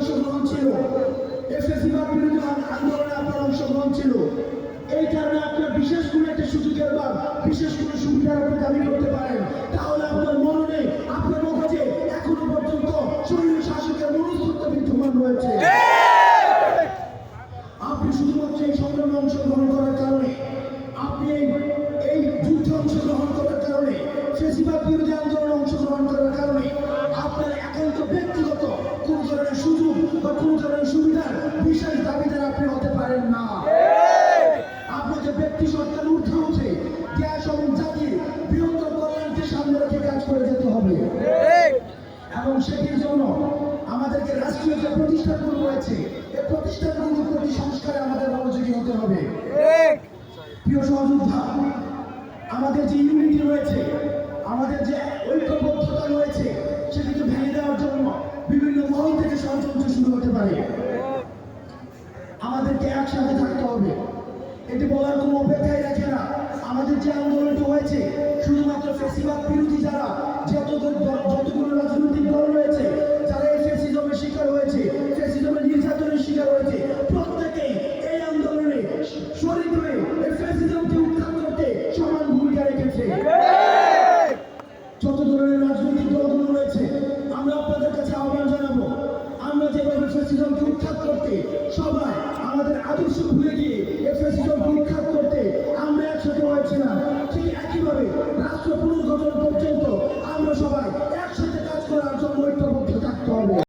অংশগ্রহণ ছিল। এসএসসি বা বিরোধী আন্দোলনে আপনার অংশগ্রহণ ছিল। এই কারণে আপনার বিশেষ কোনো একটা সুযোগের বা বিশেষ কোনো সুবিধার আপনি দাবি করতে পারেন। তাহলে আপনার মননে, আপনার মগজে এখনও পর্যন্ত শরীর শাসকের মনস্তত্ব বিদ্যমান রয়েছে। আপনি শুধুমাত্র এই সংগ্রামে অংশগ্রহণ করার কারণে, আপনি এই যুদ্ধে অংশগ্রহণ করার কারণে, ফেসিবাদ বিরোধী আন্দোলনে ব্যক্তি সরকার উঠে উঠে দেশ এবং জাতির বৃহত্তর কল্যাণকে সামনে রেখে কাজ করে যেতে হবে। এবং সেটির জন্য আমাদেরকে রাষ্ট্রীয় যে প্রতিষ্ঠানগুলো রয়েছে এই প্রতিষ্ঠানগুলোর প্রতি সংস্কারে আমাদের মনোযোগী হতে হবে। প্রিয় সহযোদ্ধা আমাদের যে ইউনিটি রয়েছে আমাদের যে ঐক্যবদ্ধতা রয়েছে সেটিকে ভেঙে দেওয়ার জন্য বিভিন্ন মহল থেকে ষড়যন্ত্র শুরু হতে পারে। আমাদেরকে একসাথে থাকতে হবে। এটি বলার কোনো অপেক্ষাই রাখে না। আমাদের যে আন্দোলনটি হয়েছে, শুধুমাত্র ফেসিবাদ বিরোধী যারা যত যতগুলো রাজনৈতিক দল রয়েছে, যারা এই ফেসিজমের শিকার হয়েছে, ফেসিজমের নির্যাতনের শিকার হয়েছে, প্রত্যেকেই এই আন্দোলনে শরীর হয়ে এই ফেসিজমকে উত্থান করতে সমান ভূমিকা রেখেছে। যত ধরনের রাজনৈতিক দলগুলো রয়েছে, আমরা আপনাদের কাছে আহ্বান জানাব, আমরা যেভাবে ফেসিজমকে উৎখাত করতে সবাই আমাদের আদর্শ ভুলে গিয়ে রাষ্ট্র